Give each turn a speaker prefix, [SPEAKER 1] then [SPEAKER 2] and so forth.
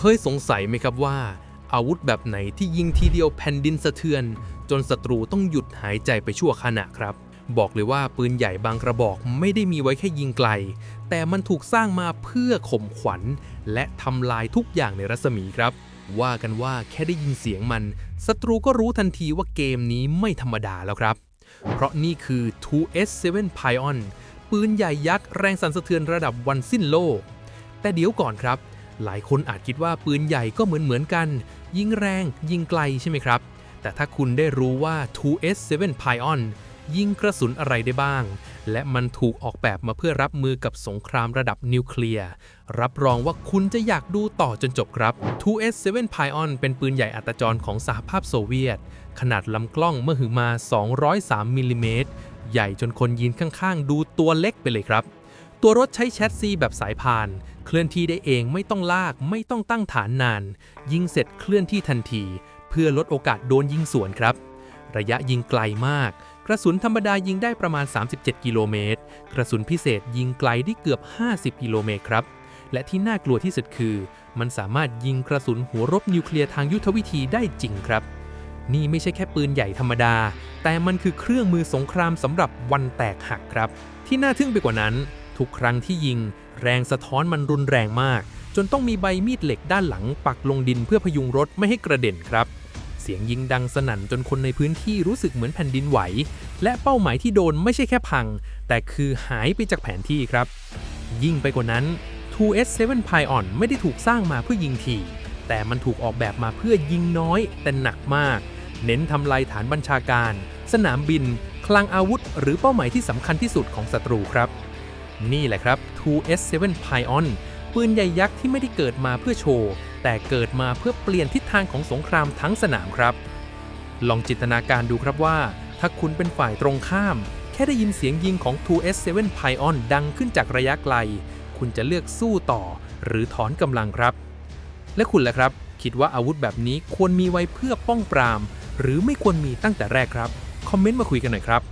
[SPEAKER 1] เคยสงสัยไหมครับว่า อาวุธแบบไหนที่ยิงทีเดียวแผ่นดินสะเทือน จนศัตรูต้องหยุดหายใจไปชั่วขณะครับ บอกเลยว่าปืนใหญ่บางกระบอกไม่ได้มีไว้แค่ยิงไกล แต่มันถูกสร้างมาเพื่อข่มขวัญ และทำลายทุกอย่างในรัศมีครับ ว่ากันว่าแค่ได้ยินเสียงมันศัตรูก็รู้ทันทีว่าเกมนี้ไม่ธรรมดาแล้วครับ เพราะนี่คือ 2S7 Pion ปืนใหญ่ยักษ์แรงสั่นสะเทือนระดับวันสิ้นโลก แต่เดี๋ยวก่อนครับ หลายคนอาจคิดว่าปืนใหญ่ก็เหมือนเหมือนๆกัน ยิงแรง ยิงไกลใช่ไหมครับ แต่ถ้าคุณได้รู้ว่า 2S7 Pion ยิงกระสุนอะไรได้บ้าง และมันถูกออกแบบมาเพื่อรับมือกับสงครามระดับนิวเคลียร์ รับรองว่าคุณจะอยากดูต่อจนจบครับ 2S7 Pion เป็นปืนใหญ่อัตจรของสหภาพโซเวียต ขนาดลำกล้องเมื่อหือมา 203มิลลิเมตร ใหญ่จนคนยืนข้างๆ ดูตัวเล็กไปเลยครับ ตัวรถใช้แชสซีแบบสายพาน เคลื่อนที่ได้เองไม่ต้องลากไม่ต้องตั้งฐานนาน ยิงเสร็จเคลื่อนที่ทันที เพื่อลดโอกาสโดนยิงสวนครับ ระยะยิงไกลมาก กระสุนธรรมดายิงได้ประมาณ 37 กิโลเมตร กระสุนพิเศษยิงไกลได้เกือบ 50 กิโลเมตรครับ และที่น่ากลัวที่สุดคือ มันสามารถยิงกระสุนหัวรบนิวเคลียร์ทางยุทธวิธีได้จริงครับ นี่ไม่ใช่แค่ปืนใหญ่ธรรมดา แต่มันคือเครื่องมือสงครามสำหรับวันแตกหักครับ ที่น่าทึ่งไปกว่านั้น ทุกครั้งที่ยิง แรงสะท้อนมันรุนแรงมาก จนต้องมีใบมีดเหล็กด้านหลังปักลงดินเพื่อพยุงรถไม่ให้กระเด็นครับ เสียงยิงดังสนั่นจนคนในพื้นที่รู้สึกเหมือนแผ่นดินไหว และเป้าหมายที่โดนไม่ใช่แค่พัง แต่คือหายไปจากแผนที่ครับ ยิ่งไปกว่านั้น 2S7 Pion ไม่ได้ถูกสร้างมาเพื่อยิงถี่ แต่มันถูกออกแบบมาเพื่อยิงน้อยแต่หนักมาก เน้นทำลายฐานบัญชาการ สนามบิน คลังอาวุธ หรือเป้าหมายที่สำคัญที่สุดของศัตรูครับ นี่แหละครับ 2S7 Pion ปืนใหญ่ยักษ์ที่ไม่ได้เกิดมาเพื่อโชว์ แต่เกิดมาเพื่อเปลี่ยนทิศทางของสงครามทั้งสนามครับ ลองจินตนาการดูครับว่า ถ้าคุณเป็นฝ่ายตรงข้าม แค่ได้ยินเสียงยิงของ 2S7 Pion ดังขึ้นจากระยะไกล คุณจะเลือกสู้ต่อ หรือถอนกำลังครับ และคุณล่ะครับ คิดว่าอาวุธแบบนี้ควรมีไว้เพื่อป้องปราม หรือไม่ควรมีตั้งแต่แรกครับ คอมเมนต์มาคุยกันหน่อยครับ